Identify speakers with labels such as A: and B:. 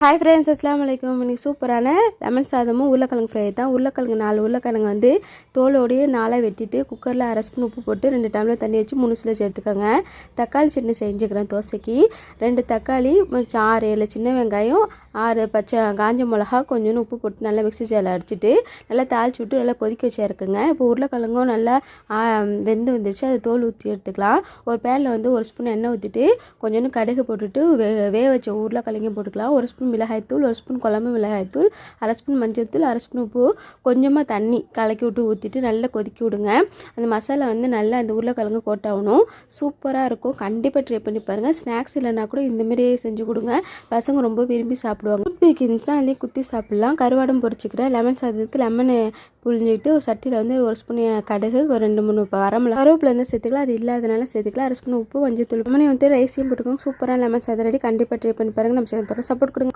A: Hi friends அஸ்லாம் வலைக்கம் இன்றைக்கி சூப்பரான லெமன் சாதமும் உருளைக்கிழங்கு ஃப்ரை தான். உருளைக்கிழங்கு நாலு உருளைக்கிழங்கு வந்து தோலோடையே நாளாக வெட்டிட்டு குக்கரில் அரை ஸ்பூன் உப்பு போட்டு ரெண்டு டம்ளர் தண்ணி வச்சு மூணு சில எடுத்துக்கோங்க தக்காளி சட்னி செஞ்சுக்கிறேன் தோசைக்கு. ரெண்டு தக்காளி கொஞ்சம் ஆறு ஏழு சின்ன வெங்காயம் ஆறு பச்சை காஞ்ச மிளகா கொஞ்சோண்டு உப்பு போட்டு நல்லா மிக்ஸி ஜாரில் அடிச்சுட்டு நல்லா தாளிச்சு விட்டு நல்லா கொதிக்க வச்சு இப்போ உருளைக்கிழங்கும் நல்லா வெந்து வந்துருச்சு. அது தோல் ஊற்றி எடுத்துக்கலாம். ஒரு பேனில் வந்து ஒரு ஸ்பூன் எண்ணெய் ஊற்றிட்டு கொஞ்சோண்டு கடுகு போட்டுட்டு வே வேக வச்ச உருளைக்கிழங்கையும் போட்டுக்கலாம். ஒரு ஸ்பூன் மிளகாய்த்தூள் ஒரு ஸ்பூன் குழம்பு மிளகாய்த்தூள் அரை ஸ்பூன் மஞ்சள் தூள் அரை ஸ்பூன் உப்பு கொஞ்சமாக தண்ணி கலக்கி விட்டு ஊற்றிட்டு நல்லா கொதிக்க விடுங்க. அந்த மசாலா வந்து நல்லா அந்த உருளைக்கிழங்கு கோட்டாகணும் சூப்பராக இருக்கும். கண்டிப்பாக ட்ரை பண்ணி பாருங்கள் ஸ்நாக்ஸ் இல்லைனா கூட இந்தமாரி செஞ்சு கொடுங்க. பசங்க ரொம்ப விரும்பி சாப்பிடுவாங்க. குட் பீக் இருந்துச்சுன்னா அதுலேயே குத்தி சாப்பிட்லாம். கருவாடம் பொரிச்சுக்கிறேன் லெமன் சாதத்துக்கு லெமனை புழிஞ்சிக்கிட்டு ஒரு சட்டியில் வந்து ஒரு ஸ்பூன் கடுகு ஒரு ரெண்டு மூணு வரமிளகா கருவேப்பில் வந்து சேர்த்துக்கலாம். அது இல்லாதனால சேர்த்துக்கலாம். அரை ஸ்பூன் உப்பு மஞ்சள் தூள். லெமனை வந்து ரைஸையும் போட்டுக்கோங்க. சூப்பராக லெமன் சாதம் ரெடி கண்டிப்பாக ட்ரை பண்ணி பாருங்கள் நம்ம சேனல் சப்போர்ட் கொடுங்க.